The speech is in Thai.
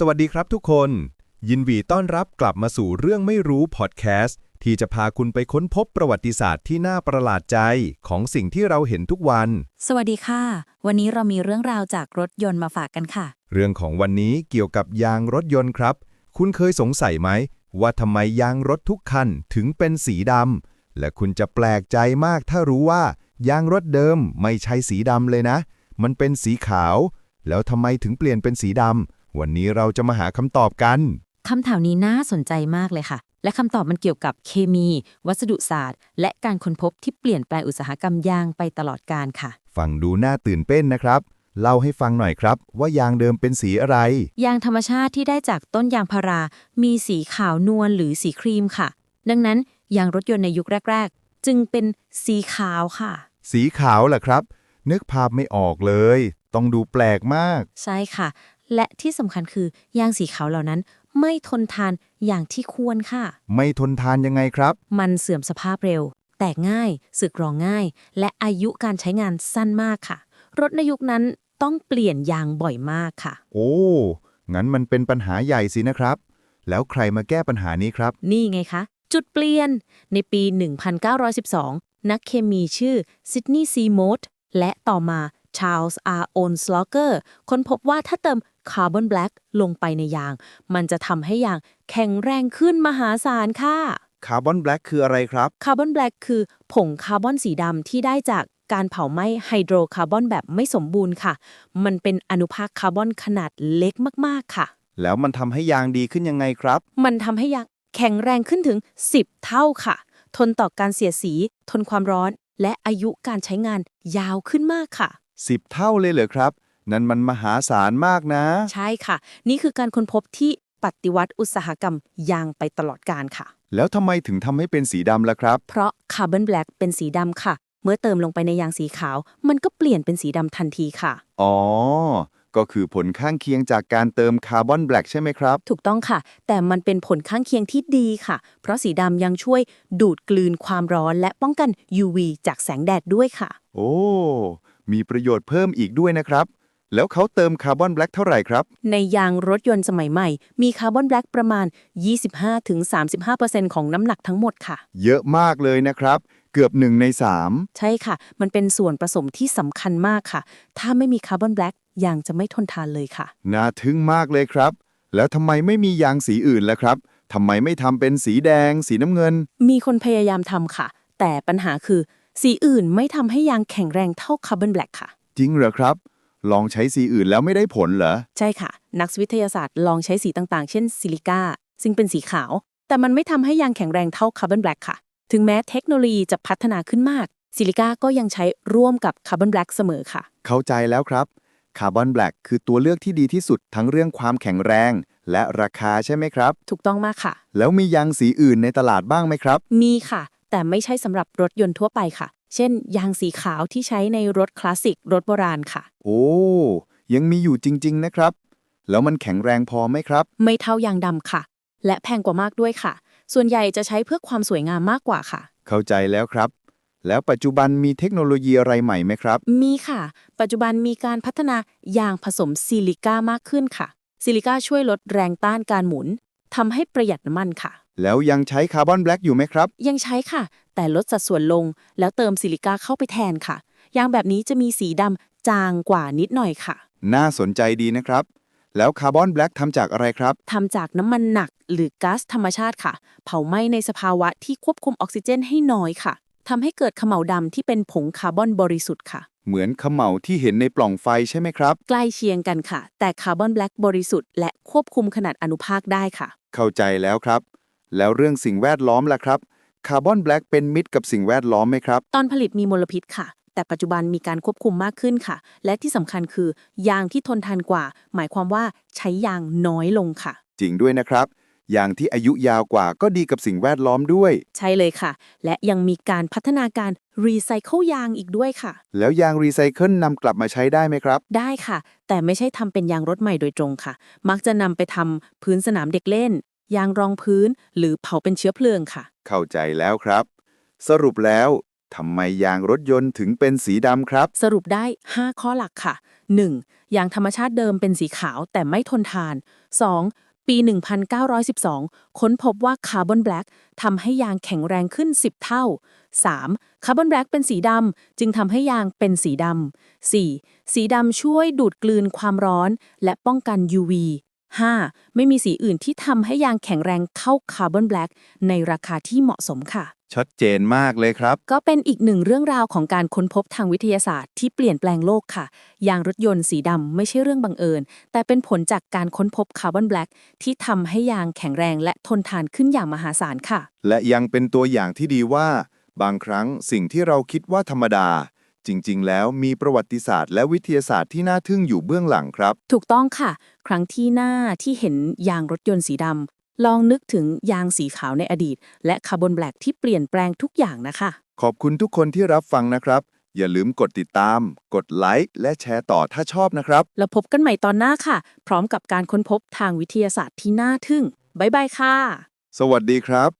สวัสดีครับทุกคน ยินดีต้อนรับกลับมาสู่เรื่องไม่รู้พอดแคสต์ที่จะพาคุณไปค้นพบประวัติศาสตร์ที่น่าประหลาดใจของสิ่งที่เราเห็นทุกวัน สวัสดีค่ะ วันนี้เรามีเรื่องราวจากรถยนต์มาฝากกันค่ะ เรื่องของวันนี้เกี่ยวกับยางรถยนต์ครับ คุณเคยสงสัยไหม ว่าทำไมยางรถทุกคันถึงเป็นสีดำและคุณจะแปลกใจมากถ้ารู้ว่า ยางรถเดิมไม่ใช่สีดำเลยนะ มันเป็นสีขาว แล้วทำไมถึงเปลี่ยนเป็นสีดำ วันนี้เราจะมาหาคำตอบกันคำถามนี้น่าสนใจมากเลยค่ะ และคำตอบมันเกี่ยวกับเคมี วัสดุศาสตร์ และการค้นพบที่เปลี่ยนแปลงอุตสาหกรรมยางไปตลอดกาลค่ะ ฟังดูน่าตื่นเต้นนะครับ เล่าให้ฟังหน่อยครับ ว่ายางเดิมเป็นสีอะไร ยางธรรมชาติที่ได้จากต้นยางพารา มีสีขาวนวลหรือสีครีมค่ะ ดังนั้นยางรถยนต์ในยุคแรก ๆ จึงเป็นสีขาวค่ะ สีขาวล่ะครับ นึกภาพไม่ออกเลย ต้องดูแปลกมาก ใช่ค่ะ และที่สำคัญคือยางสีขาวเหล่านั้น ไม่ทนทานอย่างที่ควรค่ะ ไม่ทนทานยังไงครับ มันเสื่อมสภาพเร็ว แตกง่ายสึกหรอง่าย และอายุการใช้งานสั้นมากค่ะ รถในยุคนั้นต้องเปลี่ยนยางบ่อยมากค่ะ โอ้ งั้นมันเป็นปัญหาใหญ่สินะครับ แล้วใครมาแก้ปัญหานี้ครับ นี่ไงคะ จุดเปลี่ยน ในปี 1912 นักเคมีชื่อซิดนีย์ซีโมดและต่อมาชา r ลส์อาร์โอนสลอเกอร์ค้นพบว่าถ้าเติม คาร์บอนแบล็กลงไปในยาง มันจะทำให้ยางแข็งแรงขึ้นมหาศาลค่ะ คาร์บอนแบล็กคืออะไรครับ คาร์บอนแบล็กคือผงคาร์บอนสีดำที่ได้จากการเผาไหม้ไฮโดรคาร์บอนแบบไม่สมบูรณ์ค่ะ มันเป็นอนุภาคคาร์บอนขนาดเล็กมากๆค่ะ แล้วมันทำให้ยางดีขึ้นยังไงครับ มันทำให้ยางแข็งแรงขึ้นถึง 10 เท่าค่ะ ทนต่อการเสียดสี ทนความร้อน และอายุการใช้งานยาวขึ้นมากค่ะ 10 เท่าเลยเหรอครับ นั่นมันมหาศาลมากนะ ใช่ค่ะ นี่คือการค้นพบที่ปฏิวัติอุตสาหกรรมยางไปตลอดกาลค่ะ แล้วทำไมถึงทำให้เป็นสีดำล่ะครับ เพราะคาร์บอนแบล็กเป็นสีดำค่ะ เมื่อเติมลงไปในยางสีขาว มันก็เปลี่ยนเป็นสีดำทันทีค่ะ อ๋อ ก็คือผลข้างเคียงจากการเติมคาร์บอนแบล็กใช่ไหมครับ ถูกต้องค่ะ แต่มันเป็นผลข้างเคียงที่ดีค่ะ เพราะสีดำยังช่วยดูดกลืนความร้อนและป้องกัน UV จากแสงแดดด้วยค่ะ โอ้ มีประโยชน์เพิ่มอีกด้วยนะครับ แล้วเขาเติมคาร์บอนแบล็กเท่าไหร่ครับ ในยางรถยนต์สมัยใหม่ มีคาร์บอนแบล็กประมาณ 25-35%ของน้ำหนักทั้งหมดค่ะ เยอะมากเลยนะครับ เกือบหนึ่งในสามใช่ค่ะ มันเป็นส่วนผสมที่สำคัญมากค่ะ ถ้าไม่มีคาร์บอนแบล็กยางจะไม่ทนทานเลยค่ะ น่าทึ่งมากเลยครับ แล้วทำไมไม่มียางสีอื่นล่ะครับทำไมไม่ทำเป็นสีแดง สีน้ำเงิน มีคนพยายามทำค่ะ แต่ปัญหาคือ สีอื่นไม่ทำให้ยางแข็งแรงเท่าคาร์บอนแบล็กค่ะ จริงเหรอครับ ลองใช้สีอื่นแล้วไม่ได้ผลเหรอ ใช่ค่ะ นักวิทยาศาสตร์ลองใช้สีต่างๆ เช่นซิลิก้าซึ่งเป็นสีขาว แต่มันไม่ทำให้ยางแข็งแรงเท่าคาร์บอนแบล็กค่ะ ถึงแม้เทคโนโลยีจะพัฒนาขึ้นมาก ซิลิก้าก็ยังใช้ร่วมกับคาร์บอนแบล็กเสมอค่ะ เข้าใจแล้วครับ คาร์บอนแบล็กคือตัวเลือกที่ดีที่สุดทั้งเรื่องความแข็งแรง และราคาใช่ไหมครับ ถูกต้องมากค่ะ แล้วมียางสีอื่นในตลาดบ้างไหมครับ มีค่ะ แต่ไม่ใช่สำหรับรถยนต์ทั่วไปค่ะ เช่น ยางสีขาวที่ใช้ในรถคลาสสิกรถโบราณค่ะ โอ้ ยังมีอยู่จริง ๆ นะครับ แล้วมันแข็งแรงพอไหมครับ ไม่เท่ายางดำค่ะ และแพงกว่ามากด้วยค่ะ ส่วนใหญ่จะใช้เพื่อความสวยงามมากกว่าค่ะ เข้าใจแล้วครับ แล้วปัจจุบันมีเทคโนโลยีอะไรใหม่ไหมครับ มีค่ะ ปัจจุบันมีการพัฒนายางผสมซิลิก้ามากขึ้นค่ะ ซิลิก้าช่วยลดแรงต้านการหมุน ทำให้ประหยัดน้ำมันค่ะ แล้วยังใช้คาร์บอนแบล็กอยู่ไหมครับ ยังใช้ค่ะ แต่ลดสัดส่วนลงแล้วเติมซิลิก้าเข้าไปแทนค่ะ ยางแบบนี้จะมีสีดำจางกว่านิดหน่อยค่ะ น่าสนใจดีนะครับ แล้วคาร์บอนแบล็กทำจากอะไรครับ ทำจากน้ำมันหนักหรือก๊าซธรรมชาติค่ะ เผาไหม้ในสภาวะที่ควบคุมออกซิเจนให้น้อยค่ะทำให้เกิดเขม่าวดำที่เป็นผงคาร์บอนบริสุทธิ์ค่ะ เหมือนเขม่าที่เห็นในปล่องไฟใช่ไหมครับ ใกล้เคียงกันค่ะ แต่คาร์บอนแบล็กบริสุทธิ์และควบคุมขนาดอนุภาคได้ค่ะ เข้าใจแล้วครับ แล้วเรื่องสิ่งแวดล้อมล่ะครับคาร์บอนแบล็กเป็นมิตรกับสิ่งแวดล้อมไหมครับ ตอนผลิตมีมลพิษค่ะ แต่ปัจจุบันมีการควบคุมมากขึ้นค่ะ และที่สำคัญคือยางที่ทนทานกว่า หมายความว่าใช้ยางน้อยลงค่ะ จริงด้วยนะครับอย่างที่อายุยาวกว่าก็ดีกับสิ่งแวดล้อมด้วย ใช่เลยค่ะ และยังมีการพัฒนาการ รีไซเคิลยางอีกด้วยค่ะ แล้วยางรีไซเคิลนำกลับมาใช้ได้ไหมครับ ได้ค่ะ แต่ไม่ใช่ทำเป็นยางรถใหม่โดยตรงค่ะ มักจะนำไปทำพื้นสนามเด็กเล่น ยางรองพื้น หรือเผาเป็นเชื้อเพลิงค่ะ เข้าใจแล้วครับ สรุปแล้วทำไมยางรถยนต์ถึงเป็นสีดำครับ สรุปได้ 5 ข้อหลักค่ะ 1. ยางธรรมชาติเดิมเป็นสีขาวแต่ไม่ทนทาน 2. ปี 1912 ค้นพบว่าคาร์บอนแบล็กทำให้ยางแข็งแรงขึ้น 10 เท่า 3. คาร์บอนแบล็กเป็นสีดำ จึงทำให้ยางเป็นสีดำ 4. สีดำช่วยดูดกลืนความร้อน และป้องกัน UV 5. ไม่มีสีอื่นที่ทำให้ยางแข็งแรงเท่าคาร์บอนแบล็กในราคาที่เหมาะสมค่ะ ชัดเจนมากเลยครับ ก็เป็นอีกหนึ่งเรื่องราวของการค้นพบทางวิทยาศาสตร์ที่เปลี่ยนแปลงโลกค่ะ ยางรถยนต์สีดำไม่ใช่เรื่องบังเอิญ แต่เป็นผลจากการค้นพบคาร์บอนแบล็กที่ทำให้ยางแข็งแรงและทนทานขึ้นอย่างมหาศาลค่ะ และยังเป็นตัวอย่างที่ดีว่า บางครั้งสิ่งที่เราคิดว่าธรรมดา จริง ๆ แล้วมีประวัติศาสตร์และวิทยาศาสตร์ที่น่าทึ่งอยู่เบื้องหลังครับ ถูกต้องค่ะ ครั้งที่หน้าที่เห็นยางรถยนต์สีดำลองนึกถึงยางสีขาวในอดีต และคาร์บอนแบล็กที่เปลี่ยนแปลงทุกอย่างนะคะ ขอบคุณทุกคนที่รับฟังนะครับ อย่าลืมกดติดตาม กดไลค์และแชร์ต่อถ้าชอบนะครับ แล้วพบกันใหม่ตอนหน้าค่ะ พร้อมกับการค้นพบทางวิทยาศาสตร์ที่น่าทึ่งบ๊ายบายค่ะ สวัสดีครับ